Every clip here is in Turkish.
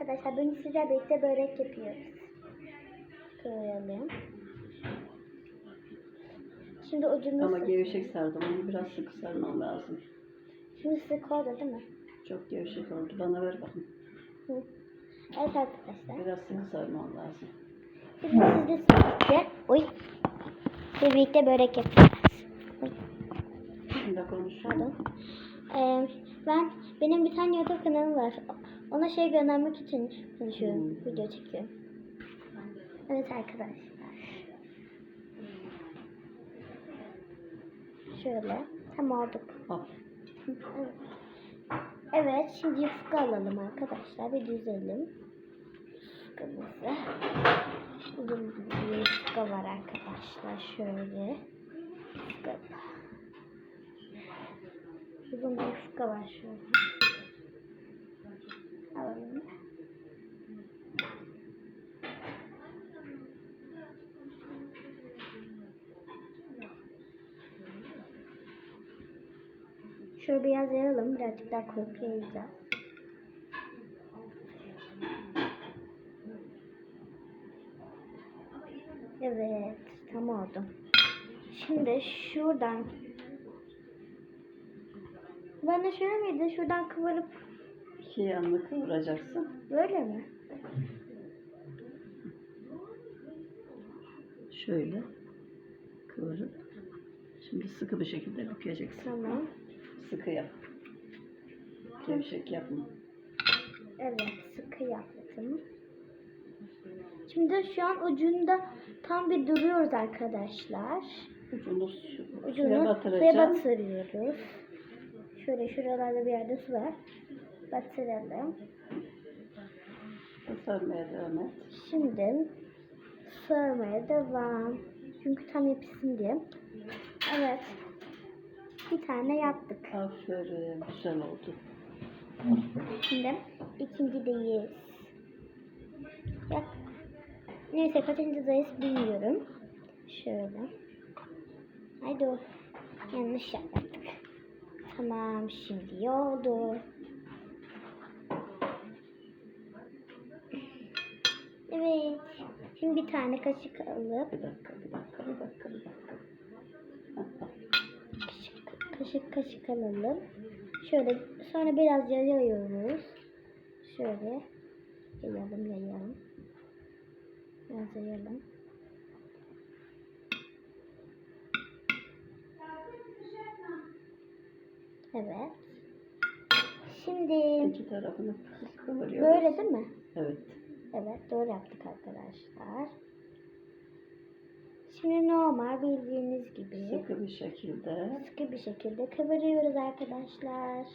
arkadaşlar bugün sizlerle birlikte börek yapıyoruz. Koyalım. Şimdi ucunu Ama sık. gevşek sardım. Onu biraz sık sarmam lazım. Şimdi sık oldu değil mi? Çok gevşek oldu. Bana ver bakayım. Hı. Evet arkadaşlar. Biraz sık sarmam lazım. Şimdi siz de birlikte, oy, siz birlikte börek yapacağız. Şimdi konuş. pardon. Ee, ben, benim bir tane YouTube kanalım var. Ona şey göndermek için Hmm. video çekiyorum. Evet arkadaşlar. Şöyle, tam olduk. Evet. Evet, şimdi yufka alalım arkadaşlar. Bir düzelim. Yufkamızı. Bir yufka var arkadaşlar. Şöyle. Yufka. Bir yufka var şöyle. Alalım. Şöyle biraz yayalım. Birazcık daha koyup yayacağız. Evet. Tam oldu. Şimdi şuradan ben de şöyle miydi? Şuradan kıvırıp İki yanını kıvıracaksın. böyle mi? Şöyle kıvırıp. Şimdi sıkı bir şekilde bükeceksin. Tamam. Sıkı yap. Gevşek yapma. Evet. Sıkı yaptım. Şimdi şu an ucunda tam bir duruyoruz arkadaşlar. Ucunu su- suya Ucunu suya batırıyoruz. Şöyle şuralarda bir yerde su var. Batıralım. Sarmaya devam et. Şimdi sarmaya devam. Çünkü tam yapışsın diye. Evet. Bir tane yaptık. Aferin. Güzel oldu. Şimdi ikincideyiz. Yap. Neyse kaçıncıdayız bilmiyorum. Şöyle. Haydi o. Yanlış yaptık. Tamam şimdi oldu. Evet. Şimdi bir tane kaşık alıp Bir dakika, bir dakika, bir dakika, bir dakika. Kaşık kaşık, alalım. Şöyle sonra biraz yayıyoruz. Şöyle yayalım yayalım. Biraz yayalım. Evet. Şimdi İki tarafını kıvırıyoruz. böyle değil mi? Evet. Evet doğru yaptık arkadaşlar. Şimdi normal bildiğiniz gibi Sıkı bir şekilde sıkı bir şekilde kıvırıyoruz arkadaşlar.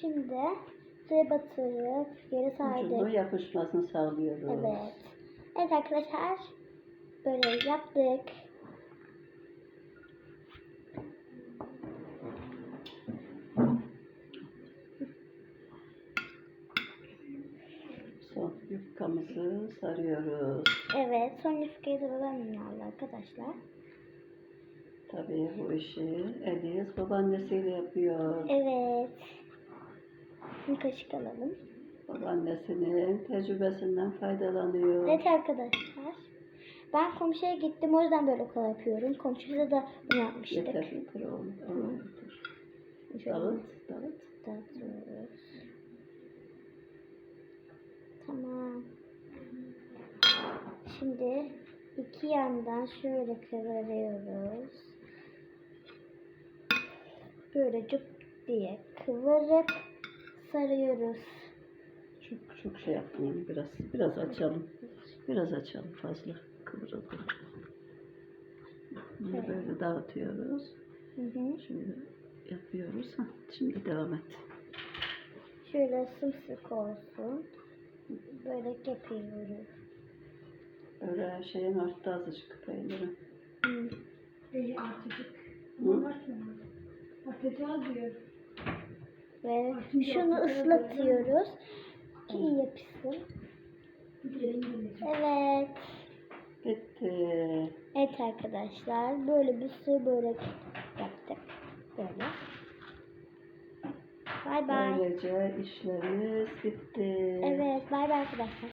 Şimdi suya batırıp geri ucunu sardık. yapışmasını sağlıyoruz. Evet. Evet arkadaşlar. Böyle yaptık. Son yufkamızı sarıyoruz. Evet. Son yufkayı da babamla arkadaşlar. Tabii bu işi Eliz babaannesiyle yapıyor. Evet. Bir kaşık alalım. Babaannesinin tecrübesinden faydalanıyor. Evet arkadaşlar. Ben komşuya gittim o yüzden böyle kolay yapıyorum. Komşuda da bunu yapmıştık. Yeter yeter oğlum. Tamam yeter. Şöyle Dağıt dağıt. dağıtıyoruz. Tamam. Şimdi iki yandan şöyle kıvırıyoruz. Böyle cıp diye kıvırıp sarıyoruz. Çok çok şey onu biraz. Biraz açalım. Biraz açalım fazla. Kıvıralım. Bunu Evet. böyle dağıtıyoruz. Hı hı. Şimdi yapıyoruz. Hah, Şimdi devam et. Şöyle sımsıkı olsun. Böyle yapıyoruz. Öyle şeyin orta azıcık peyniri. Hı. Ee, artıcık. Hı? Atacağız diyor. Ve Şimdi şunu ıslatıyoruz ki iyi yapışsın. Gelecek. Bitti. Evet arkadaşlar böyle bir sürü börek Böyle. Bay bay. Böylece işlerimiz bitti. Evet bay bay arkadaşlar.